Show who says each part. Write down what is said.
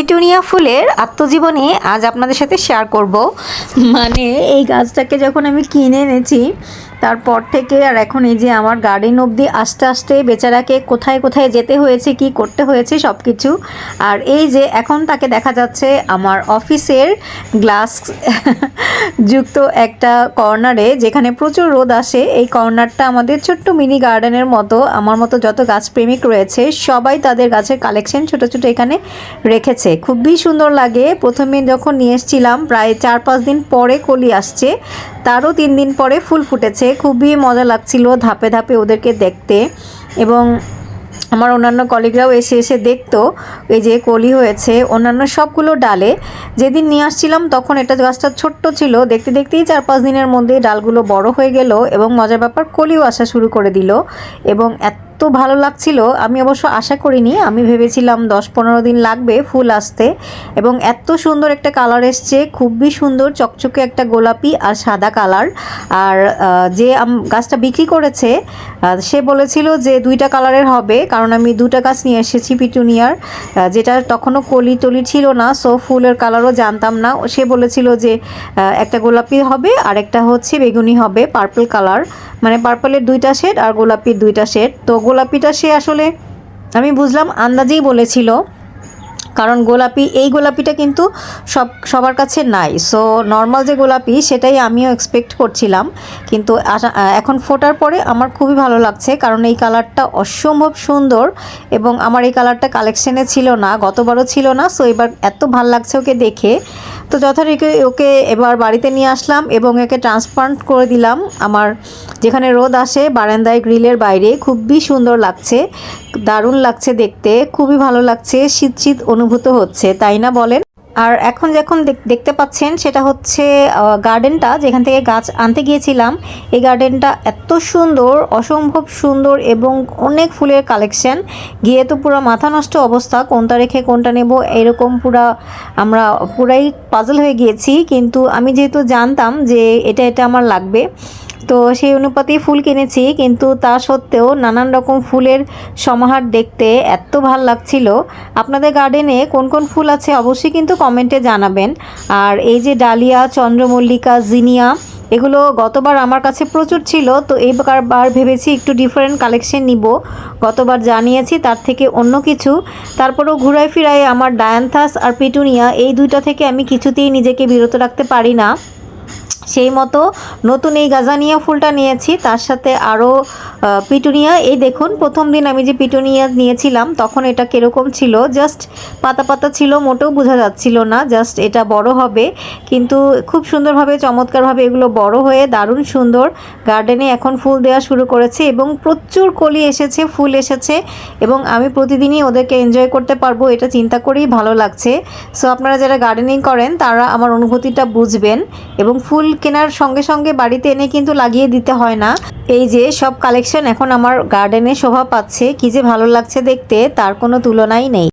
Speaker 1: Petunia ফুলের আত্মজীবনী আজ আপনাদের সাথে শেয়ার করব। মানে এই গাছটাকে যখন আমি কিনে এনেছি, তারপর থেকে আর এখন এই যে আমার গার্ডেন অবধি আস্তে আস্তে বেচারাকে কোথায় কোথায় যেতে হয়েছে, কি করতে হয়েছে সব কিছু আর এই যে এখন তাকে দেখা যাচ্ছে আমার অফিসের গ্লাস যুক্ত একটা কর্নারে যেখানে প্রচুর রোদ আসে। এই কর্নারটা আমাদের ছোট্ট মিনি গার্ডেনের মতো, আমার মতো যত গাছপ্রেমিক রয়েছে, সবাই তাদের গাছের কালেকশন ছোট ছোট এখানে রেখেছে। খুবই সুন্দর লাগে। প্রথমে যখন নিয়ে এসেছিলাম, প্রায় চার পাঁচ দিন পরে কলি আসছে। তারও তিন দিন পরে ফুল ফুটেছে। খুবই মজা লাগছিল ধাপে ধাপে ওদেরকে দেখতে। এবং আমার অন্যান্য কলিগরাও এসে এসে দেখতো এই যে কলি হয়েছে, অন্যান্য সবগুলো ডালে। যেদিন নিয়ে আসছিলাম, তখন এটা গাছটা ছোট্ট ছিল। দেখতে দেখতেই চার পাঁচ দিনের মধ্যে ডালগুলো বড় হয়ে গেল এবং মজার ব্যাপার কলিও আসা শুরু করে দিল। এবং এত ভালো লাগছিল, আমি অবশ্য আশা করিনি। আমি ভেবেছিলাম দশ পনেরো দিন লাগবে ফুল আসতে এবং এত সুন্দর একটা কালার এসছে, খুবই সুন্দর, চকচকে একটা গোলাপি আর সাদা কালার। আর যে গাছটা বিক্রি করেছে সে বলেছিল যে দুইটা কালারের হবে, কারণ আমি দুটা গাছ নিয়ে এসেছি পিটুনিয়ার যেটা তখনও কলি টলি ছিল না, সো ফুলের কালারও জানতাম না। সে বলেছিল যে একটা গোলাপি হবে আর একটা হচ্ছে বেগুনি হবে, পার্পল কালার। মানে পার্পলের দুইটা শেড আর গোলাপির দুইটা শেড। তো গোলাপিটা সে আসলে আমি বুঝলাম আন্দাজেই বলেছিল। কারণ গোলাপি, এই গোলাপিটা কিন্তু সব, সবার কাছে নাই। সো নর্মাল যে গোলাপি, সেটাই আমিও এক্সপেক্ট করছিলাম। কিন্তু এখন ফোটার পরে আমার খুবই ভালো লাগছে, কারণ এই কালারটা অসম্ভব সুন্দর এবং আমার এই কালারটা কালেকশনে ছিল না, গতবারও ছিল না সো এবার এত ভালো লাগছে ওকে দেখে। তো যথারীতি ওকে এবার বাড়িতে নিয়ে আসলাম এবং একে ট্রান্সপ্লান্ট করে দিলাম। আমার যেখানে রোদ আসে, বারান্দায় গ্রিলের বাইরে, খুবই সুন্দর লাগছে, দারুণ লাগছে দেখতে, খুবই ভালো লাগছে, শীত শীত অনুভূত হচ্ছে, তাই না বলেন? আর এখন যখন দেখ- দেখতে পাচ্ছেন, সেটা হচ্ছে গার্ডেনটা যেখান থেকে গাছ আনতে গিয়েছিলাম, এই গার্ডেনটা এত সুন্দর, অসম্ভব সুন্দর এবং অনেক ফুলের কালেকশন গিয়ে তো পুরো মাথা নষ্ট অবস্থা, কোনটা রেখে কোনটা নেব, এরকম পুরা আমরা পুরাই পাজল হয়ে গিয়েছি। কিন্তু আমি যেহেতু জানতাম যে এটা এটা আমার লাগবে তো সেই অনুপাতেই ফুল কিনেছি, কিন্তু তা সত্ত্বেও নানান রকম ফুলের সমাহার দেখতে এত ভালো লাগছিল। আপনাদের গার্ডেনে কোন কোন ফুল আছে অবশ্যই কিন্তু কমেন্টে জানাবেন। আর এই যে ডালিয়া, চন্দ্রমল্লিকা, জিনিয়া, এগুলো গতবার আমার কাছে প্রচুর ছিল, তো এইবার বার ভেবেছি একটু ডিফারেন্ট কালেকশন নিব। গতবার জানিয়েছি, তার থেকে অন্য কিছু। তারপরেও ঘুরাই ফিরাই আমার ডায়ান্থাস আর পিটুনিয়া, এই দুইটা থেকে আমি কিছুতেই নিজেকে বিরত রাখতে পারি না। সেই মতো নতুন এই গাজানিয়া ফুলটা নিয়েছি। তার সাথে আরও পিটুনিয়া, এই দেখুন, প্রথম দিন আমি যে পিটুনিয়া নিয়েছিলাম, তখন এটা কীরকম ছিল? জাস্ট পাতা পাতা ছিল, মোটেও বোঝা যাচ্ছিল না, জাস্ট এটা বড় হবে। কিন্তু খুব সুন্দরভাবে, চমৎকারভাবে এগুলো বড় হয়ে দারুণ সুন্দর গার্ডেনে এখন ফুল দেওয়া শুরু করেছে এবং প্রচুর কলি এসেছে, ফুল এসেছে এবং আমি প্রতিদিনই ওদেরকে এনজয় করতে পারব, এটা চিন্তা করেই ভালো লাগছে। সো আপনারা যারা গার্ডেনিং করেন, তারা আমার অনুভূতিটা বুঝবেন এবং ফুল কেনার সঙ্গে সঙ্গে বাড়িতে এনে কিন্তু লাগিয়ে দিতে হয় না। এই যে সব কালেকশন এখন আমার গার্ডেনে শোভা পাচ্ছে, কি যে ভালো লাগছে দেখতে, তার কোনো তুলনাই নেই।